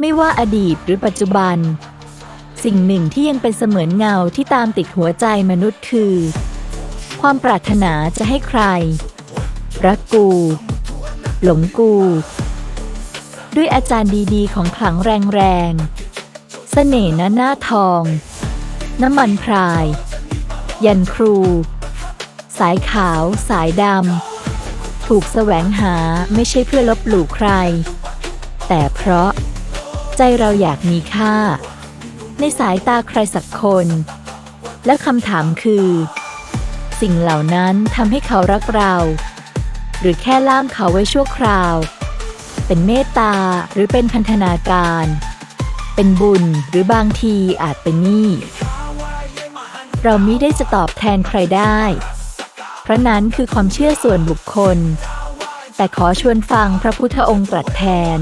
ไม่ว่าอดีตหรือปัจจุบัน สิ่งหนึ่งที่ยังเป็นเสมือนเงาที่ตามติดหัวใจมนุษย์คือ ความปรารถนาจะให้ใคร รักกู หลงกู ด้วยอาจารย์ดีๆ ของขลังแรงๆเสน่ห์หน้าหน้าทอง น้ำมันพราย ยันครู สายขาว สายดำ ถูกแสวงหาไม่ใช่เพื่อลบหลู่ใคร แต่เพราะ ใจเราอยากมีค่า ในสายตาใครสักคน และคำถามคือ สิ่งเหล่านั้นทำให้เขารักเรา หรือแค่ล่ามเขาไว้ชั่วคราว เป็นเมตตาหรือเป็นพันธนาการ เป็นบุญหรือบางทีอาจเป็นหนี้เรามิได้จะตอบแทนใครได้ เพราะนั้นคือความเชื่อส่วนบุคคล แต่ขอชวนฟังพระพุทธองค์ตรัสแทน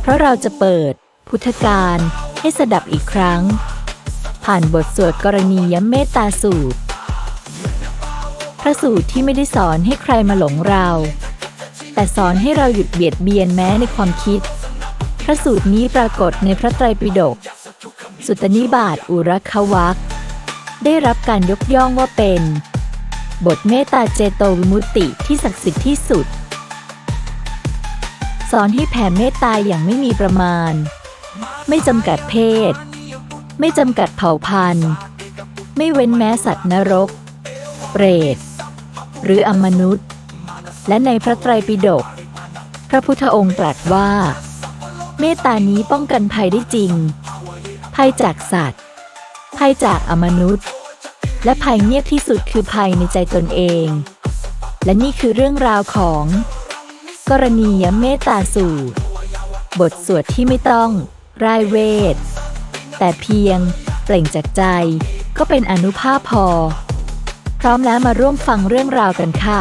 เพราะเราจะเปิด พุทธการให้สดับอีกครั้ง ผ่านบทสวดกรณียเมตตาสูตร พระสูตรที่ไม่ได้สอนให้ใครมาหลงเรา แต่สอนให้เราหยุดเบียดเบียนแม้ในความคิด พระสูตรนี้ปรากฏในพระไตรปิฎกสุตตนิบาตอุรควักได้รับการยกย่องว่าเป็น บทเมตตาเจโตวิมุตติที่ศักดิ์สิทธิ์ที่สุด สอนให้แผ่เมตตาอย่างไม่มีประมาณ ไม่จำกัดเพศ ไม่จำกัดเผ่าพันธุ์ ไม่เว้นแม้สัตว์นรก เปรต หรืออมนุษย์ และในพระไตรปิฎกพระพุทธองค์ตรัสว่า เมตตานี้ป้องกันภัยได้จริง ภัยจากสัตว์ ภัยจากอมนุษย์ และภัยเงียบที่สุดคือภัยในใจตนเอง และนี่คือเรื่องราวของ กรณียเมตตาสูตรบทสวดที่ไม่ต้อง ร่ายเวท แต่เพียงเปล่งจากใจก็เป็นอนุภาพพอ พร้อมแล้วมาร่วมฟังเรื่องราวกันค่ะ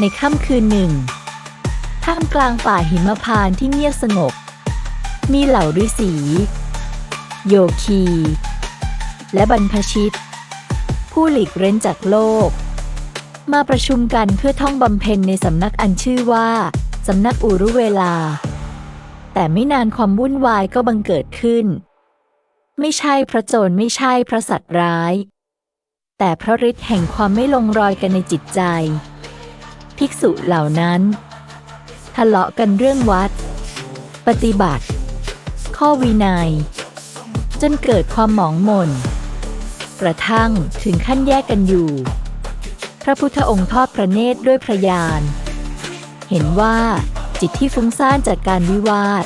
ในค่ำคืนหนึ่ง ท่ามกลางป่าหิมพานที่เงียบสงบ มีเหล่าฤาษี โยคี และบรรพชิต ผู้หลีกเร้นจากโลก มาประชุมกันเพื่อท่องบำเพ็ญในสำนักอันชื่อว่าสำนักอุรุเวลา แต่ไม่นานความวุ่นวายก็บังเกิดขึ้น ไม่ใช่พระโจรไม่ใช่พระสัตว์ร้าย แต่พระฤทธิ์แห่งความไม่ลงรอยกันในจิตใจ ภิกษุเหล่านั้น ทะเลาะกันเรื่องวัด ปฏิบัติ ข้อวินัย จนเกิดความหมองหม่น กระทั่งถึงขั้นแยกกันอยู่ พระพุทธองค์ทอดพระเนตรด้วยพระญาณเห็นว่าจิตที่ฟุ้งซ่านจากการวิวาท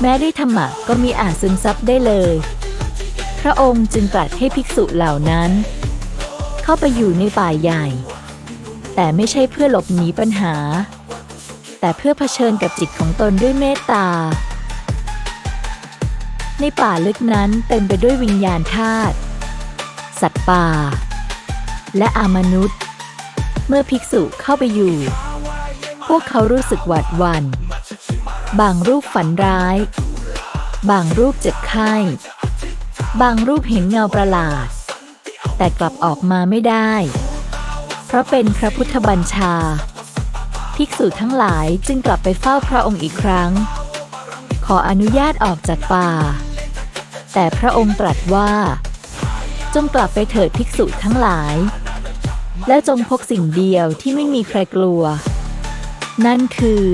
แม้ด้วยธรรมะก็มีอาจซึมซับได้เลย พระองค์จึงตรัสให้ภิกษุเหล่านั้น เข้าไปอยู่ในป่าใหญ่ แต่ไม่ใช่เพื่อหลบหนีปัญหา แต่เพื่อเผชิญกับจิตของตนด้วยเมตตาในป่าลึกนั้นเต็มไปด้วยวิญญาณธาตุ สัตว์ป่า และอามนุษย์ เมื่อภิกษุเข้าไปอยู่ พวกเขารู้สึกหวาดหวัน่น บางรูปฝันร้าย บางรูปเจ็บไข้ บางรูปเห็นเงาประหลาด แต่กลับออกมาไม่ได้ เพราะเป็นพระพุทธบัญชา ภิกษุทั้งหลายจึงกลับไปเฝ้าพระองค์อีกครั้ง ขออนุญาตออกจากป่าแต่พระองค์ตรัสว่า จงกลับไปเถิดภิกษุทั้งหลาย และจงพกสิ่งเดียวที่ไม่มีใครกลัว นั่นคือ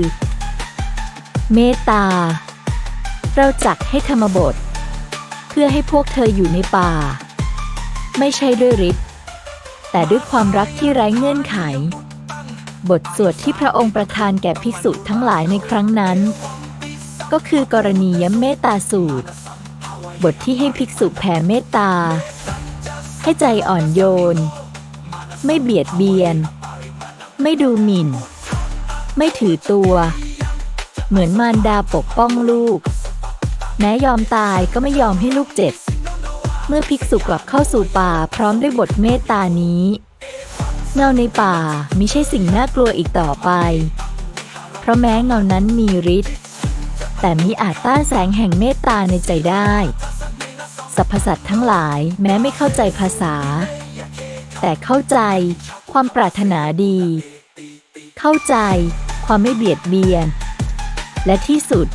เมตตา เราจักให้ธรรมบท เพื่อให้พวกเธออยู่ในป่า ไม่ใช่ด้วยฤทธิ์แต่ด้วยความรักที่ไร้เงื่อนไข บทสวดที่พระองค์ประทานแก่ภิกษุทั้งหลายในครั้งนั้น ก็คือกรณียเมตตาสูตร บทที่ให้ภิกษุแผ่เมตตา ให้ใจอ่อนโยน ไม่เบียดเบียน ไม่ดูหมิ่น ไม่ถือตัว เหมือนมารดาปกป้องลูก แม้ยอมตายก็ไม่ยอมให้ลูกเจ็บ เมื่อภิกษุกลับเข้าสู่ป่าพร้อมด้วยบทเมตตานี้ เงาในป่ามิใช่สิ่งน่ากลัวอีกต่อไป เพราะแม้เงานั้นมีฤทธิ์แต่มิอาจต้านแสงแห่งเมตตาในใจได้ สรรพสัตว์ทั้งหลายแม้ไม่เข้าใจภาษา แต่เข้าใจความปรารถนาดี เข้าใจความไม่เบียดเบียน และที่สุด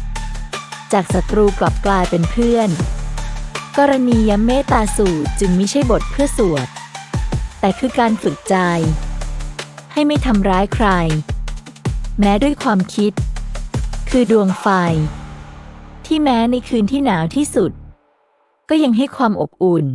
จากศัตรูกลับกลายเป็นเพื่อน กรณียเมตตาสูตรจึงไม่ใช่บทเพื่อสวด แต่คือการฝึกใจ ให้ไม่ทำร้ายใคร แม้ด้วยความคิด คือดวงไฟ ที่แม้ในคืนที่หนาวที่สุด ก็ยังให้ความอบอุ่น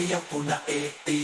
วิเนย